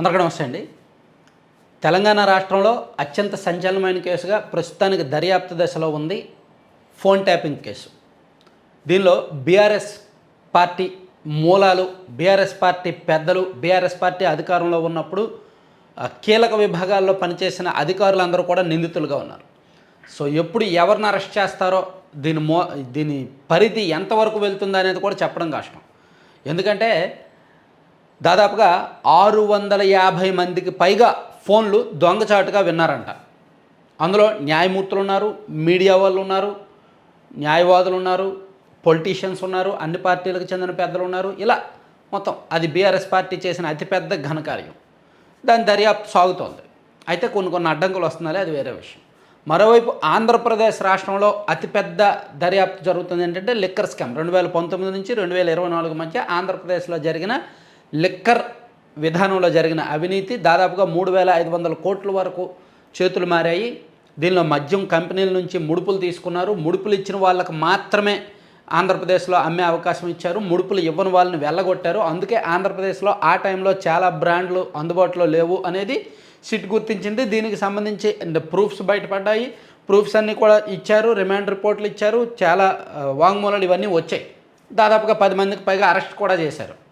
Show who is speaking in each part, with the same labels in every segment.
Speaker 1: అందరికీ నమస్తే అండి. తెలంగాణ రాష్ట్రంలో అత్యంత సంచలనమైన కేసుగా ప్రస్తుతానికి దర్యాప్తు దశలో ఉంది ఫోన్ ట్యాపింగ్ కేసు. దీనిలో బీఆర్ఎస్ పార్టీ మూలాలు బీఆర్ఎస్ పార్టీ పెద్దలు బీఆర్ఎస్ పార్టీ అధికారంలో ఉన్నప్పుడు కీలక విభాగాల్లో పనిచేసిన అధికారులందరూ కూడా నిందితులుగా ఉన్నారు. సో ఎప్పుడు ఎవరిని అరెస్ట్ చేస్తారో దీని మో దీని పరిధి ఎంతవరకు వెళ్తుందనేది కూడా చెప్పడం కష్టం. ఎందుకంటే దాదాపుగా ఆరు వందల యాభై మందికి పైగా ఫోన్లు దొంగచాటుగా విన్నారంట. అందులో న్యాయమూర్తులు ఉన్నారు మీడియా వాళ్ళు ఉన్నారు న్యాయవాదులు ఉన్నారు పొలిటీషియన్స్ ఉన్నారు అన్ని పార్టీలకు చెందిన పెద్దలు ఉన్నారు. ఇలా మొత్తం అది బీఆర్ఎస్ పార్టీ చేసిన అతిపెద్ద ఘనకార్యం దాని దర్యాప్తు సాగుతోంది. అయితే కొన్ని కొన్ని అడ్డంకులు వస్తున్నాయి అది వేరే విషయం. మరోవైపు ఆంధ్రప్రదేశ్ రాష్ట్రంలో అతిపెద్ద దర్యాప్తు జరుగుతుంది ఏంటంటే లిక్కర్ స్కామ్. రెండు వేల పంతొమ్మిది నుంచి రెండు వేల ఇరవై నాలుగు మధ్య ఆంధ్రప్రదేశ్లో జరిగిన లిక్కర్ విధానంలో జరిగిన అవినీతి దాదాపుగా మూడు వేల ఐదు వందల కోట్ల వరకు చేతులు మారాయి. దీనిలో మద్యం కంపెనీల నుంచి ముడుపులు తీసుకున్నారు. ముడుపులు ఇచ్చిన వాళ్ళకు మాత్రమే ఆంధ్రప్రదేశ్లో అమ్మే అవకాశం ఇచ్చారు. ముడుపులు ఇవ్వని వాళ్ళని వెళ్ళగొట్టారు. అందుకే ఆంధ్రప్రదేశ్లో ఆ టైంలో చాలా బ్రాండ్లు అందుబాటులో లేవు అనేది సిట్ గుర్తించింది. దీనికి సంబంధించి ప్రూఫ్స్ బయటపడ్డాయి. ప్రూఫ్స్ అన్నీ కూడా ఇచ్చారు. రిమాండ్ రిపోర్ట్లు ఇచ్చారు. చాలా వాంగ్మూలలు వాంగ్మూలాలు ఇవన్నీ వచ్చాయి. దాదాపుగా పది మందికి పైగా అరెస్ట్ కూడా చేశారు.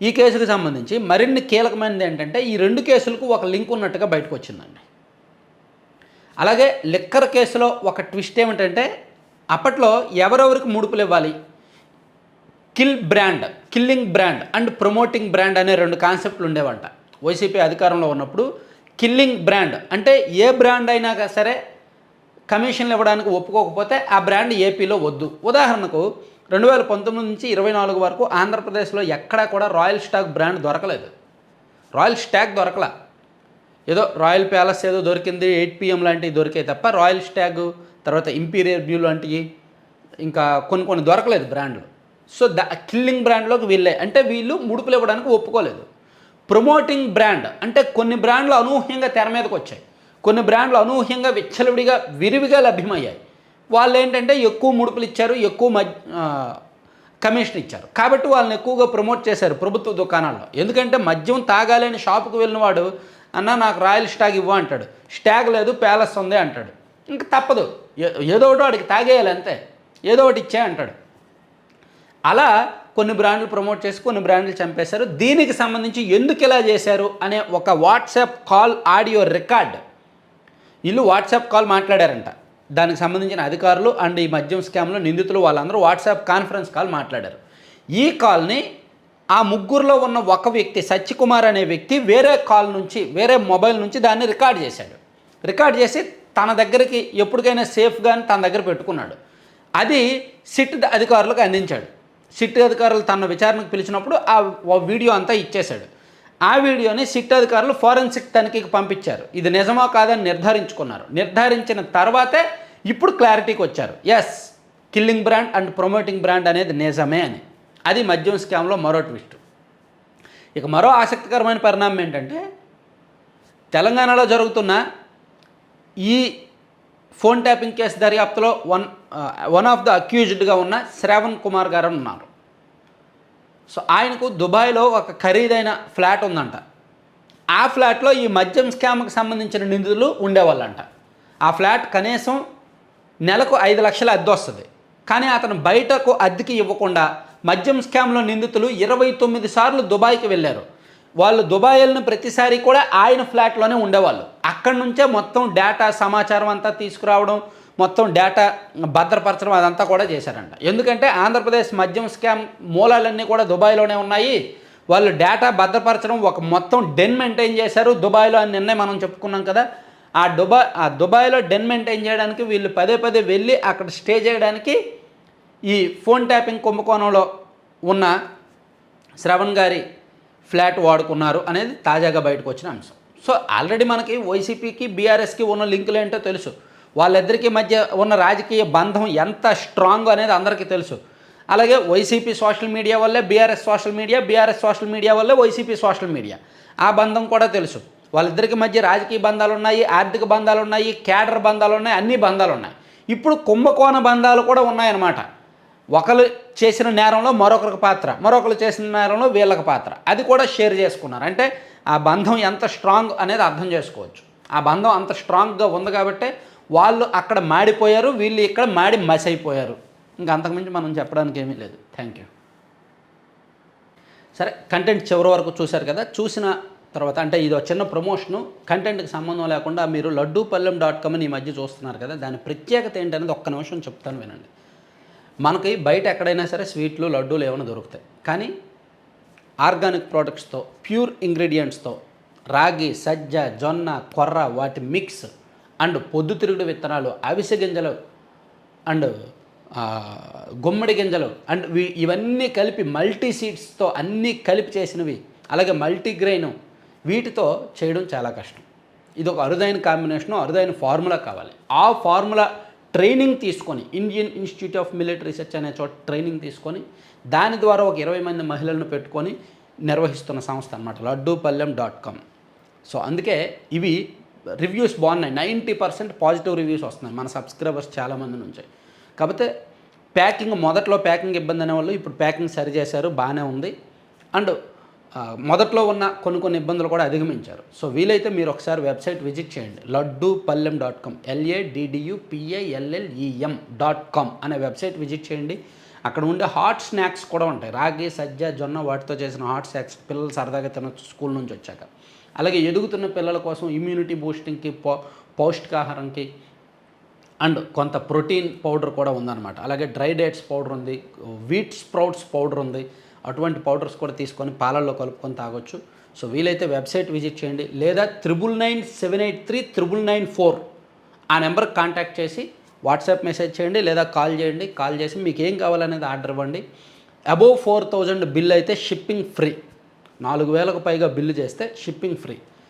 Speaker 1: ఈ కేసుకు సంబంధించి మరిన్ని కీలకమైనది ఏంటంటే ఈ రెండు కేసులకు ఒక లింక్ ఉన్నట్టుగా బయటకు వచ్చిందండి. అలాగే లిక్కర్ కేసులో ఒక ట్విస్ట్ ఏమిటంటే అప్పట్లో ఎవరెవరికి ముడుపులు ఇవ్వాలి? Kill brand killing brand and promoting brand అనే రెండు కాన్సెప్ట్లు ఉండేవంట. వైసీపీ అధికారంలో ఉన్నప్పుడు కిల్లింగ్ బ్రాండ్ అంటే ఏ బ్రాండ్ అయినా సరే కమిషన్లు ఇవ్వడానికి ఒప్పుకోకపోతే ఆ బ్రాండ్ ఏపీలో వద్దు. ఉదాహరణకు రెండు వేల పంతొమ్మిది నుంచి ఇరవై నాలుగు వరకు ఆంధ్రప్రదేశ్లో ఎక్కడా కూడా రాయల్ స్టాక్ బ్రాండ్ దొరకలేదు. రాయల్ స్టాక్ దొరకలా. ఏదో రాయల్ ప్యాలెస్ ఏదో దొరికింది ఎయిట్ పిఎం లాంటివి దొరికే తప్ప రాయల్ స్టాగ్ తర్వాత ఇంపీరియర్ బ్యూ లాంటివి ఇంకా కొన్ని కొన్ని దొరకలేదు బ్రాండ్లు. సో ద కిల్లింగ్ బ్రాండ్లోకి వీళ్ళే అంటే వీళ్ళు ముడుపులు ఇవ్వడానికి ఒప్పుకోలేదు. ప్రమోటింగ్ బ్రాండ్ అంటే కొన్ని బ్రాండ్లు అనూహ్యంగా తెర మీదకి వచ్చాయి. కొన్ని బ్రాండ్లు అనూహ్యంగా విచ్చలవిడిగా విరివిగా లభ్యమయ్యాయి. వాళ్ళు ఏంటంటే ఎక్కువ ముడుపులు ఇచ్చారు ఎక్కువ మ కమిషన్ ఇచ్చారు. కాబట్టి వాళ్ళని ఎక్కువగా ప్రమోట్ చేశారు ప్రభుత్వ దుకాణాల్లో. ఎందుకంటే మద్యం తాగాలని షాపుకు వెళ్ళినవాడు అన్న నాకు రాయల్ స్టాగ్ ఇవ్వ అంటాడు. స్టాగ్ లేదు ప్యాలెస్ ఉంది అంటాడు. ఇంక తప్పదు. ఏదో ఒకటి వాడికి తాగేయాలి అంతే. ఏదో ఒకటి ఇచ్చే అంటాడు. అలా కొన్ని బ్రాండ్లు ప్రమోట్ చేసి కొన్ని బ్రాండ్లు చంపేశారు. దీనికి సంబంధించి ఎందుకు ఇలా చేశారు అనే ఒక వాట్సాప్ కాల్ ఆడియో రికార్డ్. వీళ్ళు వాట్సాప్ కాల్ మాట్లాడారంట. దానికి సంబంధించిన అధికారులు అండ్ ఈ మద్యం స్కామ్లో నిందితులు వాళ్ళందరూ వాట్సాప్ కాన్ఫరెన్స్ కాల్ మాట్లాడారు. ఈ కాల్ని ఆ ముగ్గురులో ఉన్న ఒక వ్యక్తి సత్యకుమార్ అనే వ్యక్తి వేరే కాల్ నుంచి వేరే మొబైల్ నుంచి దాన్ని రికార్డ్ చేశాడు. రికార్డ్ చేసి తన దగ్గరికి ఎప్పటికైనా సేఫ్గా తన దగ్గర పెట్టుకున్నాడు. అది సిట్ అధికారులకు అందించాడు. సిట్ అధికారులు తన విచారణకు పిలిచినప్పుడు ఆ వీడియో అంతా ఇచ్చేశాడు. ఆ వీడియోని సిట్ అధికారులు ఫోరెన్సిక్ తనిఖీకి పంపించారు. ఇది నిజమో కాదని నిర్ధారించుకున్నారు. నిర్ధారించిన తర్వాతే ఇప్పుడు క్లారిటీకి వచ్చారు. Yes killing brand and promoting brand అనేది నిజమే అని. అది మద్యం స్కామ్లో మరో ట్విస్ట్. ఇక మరో ఆసక్తికరమైన పరిణామం ఏంటంటే తెలంగాణలో జరుగుతున్న ఈ ఫోన్ ట్యాపింగ్ కేసు దర్యాప్తులో వన్ వన్ ఆఫ్ ద అక్యూజ్డ్గా ఉన్న శ్రావణ్ కుమార్ గారు ఉన్నారు. సో ఆయనకు దుబాయ్లో ఒక ఖరీదైన ఫ్లాట్ ఉందంట. ఆ ఫ్లాట్లో ఈ మద్యం స్కామ్కి సంబంధించిన నిందితులు ఉండేవాళ్ళంట. ఆ ఫ్లాట్ కనీసం నెలకు ఐదు లక్షల అద్దె వస్తుంది. కానీ అతను బయటకు అద్దెకి ఇవ్వకుండా మద్యం స్కామ్లో నిందితులు ఇరవై తొమ్మిది సార్లు దుబాయ్కి వెళ్ళారు. వాళ్ళు దుబాయ్ వెళ్ళిన ప్రతిసారి కూడా ఆయన ఫ్లాట్లోనే ఉండేవాళ్ళు. అక్కడి నుంచే మొత్తం డేటా సమాచారం అంతా తీసుకురావడం మొత్తం డేటా భద్రపరచడం అదంతా కూడా చేశారంట. ఎందుకంటే ఆంధ్రప్రదేశ్ మద్యం స్కామ్ మూలాలన్నీ కూడా దుబాయ్లోనే ఉన్నాయి. వాళ్ళు డేటా భద్రపరచడం ఒక మొత్తం డెన్ మెయింటైన్ చేశారు. దుబాయ్లో అని నిన్నే మనం చెప్పుకున్నాం కదా. ఆ దుబాయ్ ఆ దుబాయ్లో డెన్ మెయింటైన్ చేయడానికి వీళ్ళు పదే పదే వెళ్ళి అక్కడ స్టే చేయడానికి ఈ ఫోన్ ట్యాపింగ్ కుంభకోణంలో ఉన్న శ్రవణ్ గారి ఫ్లాట్ వాడుకున్నారు అనేది తాజాగా బయటకు వచ్చిన అంశం. సో ఆల్రెడీ మనకి వైసీపీకి బీఆర్ఎస్కి ఉన్న లింకులు ఏంటో తెలుసు. వాళ్ళిద్దరికీ మధ్య ఉన్న రాజకీయ బంధం ఎంత స్ట్రాంగ్ అనేది అందరికీ తెలుసు. అలాగే వైసీపీ సోషల్ మీడియా వల్లే BRS social media BRS social media వల్లే వైసీపీ సోషల్ మీడియా. ఆ బంధం కూడా తెలుసు. వాళ్ళిద్దరికి మధ్య రాజకీయ బంధాలు ఉన్నాయి ఆర్థిక బంధాలు ఉన్నాయి కేడర్ బంధాలు ఉన్నాయి అన్ని బంధాలు ఉన్నాయి ఇప్పుడు కుంభకోణ బంధాలు కూడా ఉన్నాయన్నమాట. ఒకరు చేసిన నేరంలో మరొకరికి పాత్ర మరొకరు చేసిన నేరంలో వీళ్ళకి పాత్ర. అది కూడా షేర్ చేసుకున్నారు. అంటే ఆ బంధం ఎంత స్ట్రాంగ్ అనేది అర్థం చేసుకోవచ్చు. ఆ బంధం అంత స్ట్రాంగ్గా ఉంది కాబట్టి వాళ్ళు అక్కడ మాడిపోయారు వీళ్ళు ఇక్కడ మాడి మసి అయిపోయారు ఇంకా అంతకుమించి మనం చెప్పడానికి ఏమీ లేదు. థ్యాంక్ యూ సరే కంటెంట్ చివరి వరకు చూశారు కదా? చూసిన తర్వాత అంటే ఇది ఒక చిన్న ప్రమోషను కంటెంట్కి సంబంధం లేకుండా మీరు లడ్డూపల్లెం డాట్ కామ్ ఈ మధ్య చూస్తున్నారు కదా? దాని ప్రత్యేకత ఏంటనేది ఒక్క నిమిషం చెప్తాను వినండి. మనకి బయట ఎక్కడైనా సరే స్వీట్లు లడ్డూలు ఏమైనా దొరుకుతాయి. కానీ ఆర్గానిక్ ప్రోడక్ట్స్తో ప్యూర్ ఇంగ్రీడియంట్స్తో రాగి సజ్జ జొన్న కొర్ర వాటి మిక్స్ అండ్ పొద్దుతిరుగుడు విత్తనాలు అవిసె గింజలు అండ్ గుమ్మడి గింజలు అండ్ ఇవన్నీ కలిపి మల్టీ సీడ్స్తో అన్నీ కలిపి చేసినవి అలాగే మల్టీగ్రెయిన్ వీటితో చేయడం చాలా కష్టం. ఇది ఒక అరుదైన కాంబినేషన్ అరుదైన ఫార్ములా కావాలి. ఆ ఫార్ములా ట్రైనింగ్ తీసుకొని Indian institute of military research అనే చోట ట్రైనింగ్ తీసుకొని దాని ద్వారా ఒక ఇరవై మంది మహిళలను పెట్టుకొని నిర్వహిస్తున్న సంస్థ అనమాట లడ్డూపల్లెం డాట్ కామ్. సో అందుకే ఇవి రివ్యూస్ బాగున్నాయి. నైంటీ పర్సెంట్ పాజిటివ్ రివ్యూస్ వస్తున్నాయి. మన సబ్స్క్రైబర్స్ చాలామంది నుంచి. కాకపోతే ప్యాకింగ్ మొదట్లో ప్యాకింగ్ ఇబ్బంది అనే వాళ్ళు ఇప్పుడు ప్యాకింగ్ సరి చేశారు బాగానే ఉంది. అండ్ మొదట్లో ఉన్న కొన్ని కొన్ని ఇబ్బందులు కూడా అధిగమించారు. సో వీలైతే మీరు ఒకసారి వెబ్సైట్ విజిట్ చేయండి. లడ్డు పల్లెం డాట్ కామ్ ఎల్ఏడిడియుపిఏఎల్ఎల్ఈఎం డాట్ కామ్ అనే వెబ్సైట్ విజిట్ చేయండి. అక్కడ ఉండే హాట్ స్నాక్స్ కూడా ఉంటాయి. రాగి సజ్జ జొన్న వాటితో చేసిన హాట్ స్నాక్స్ పిల్లలు సరదాగా తినొచ్చు స్కూల్ నుంచి వచ్చాక. అలాగే ఎదుగుతున్న పిల్లల కోసం ఇమ్యూనిటీ బూస్టింగ్కి పౌ పౌష్టికాహారంకి అండ్ కొంత ప్రోటీన్ పౌడర్ కూడా ఉందన్నమాట. అలాగే డ్రై డేట్స్ పౌడర్ ఉంది వీట్ స్ప్రౌట్స్ పౌడర్ ఉంది. అటువంటి పౌడర్స్ కూడా తీసుకొని పాలల్లో కలుపుకొని తాగొచ్చు. సో వీలైతే వెబ్సైట్ విజిట్ చేయండి. లేదా triple nine seven eight three triple nine four ఆ నెంబర్కి కాంటాక్ట్ చేసి వాట్సాప్ మెసేజ్ చేయండి లేదా కాల్ చేయండి. కాల్ చేసి మీకు ఏం కావాలనేది ఆర్డర్ ఇవ్వండి. అబోవ్ ఫోర్ థౌజండ్ బిల్ అయితే షిప్పింగ్ ఫ్రీ. నాలుగు వేలకు పైగా బిల్లు చేస్తే షిప్పింగ్ ఫ్రీ.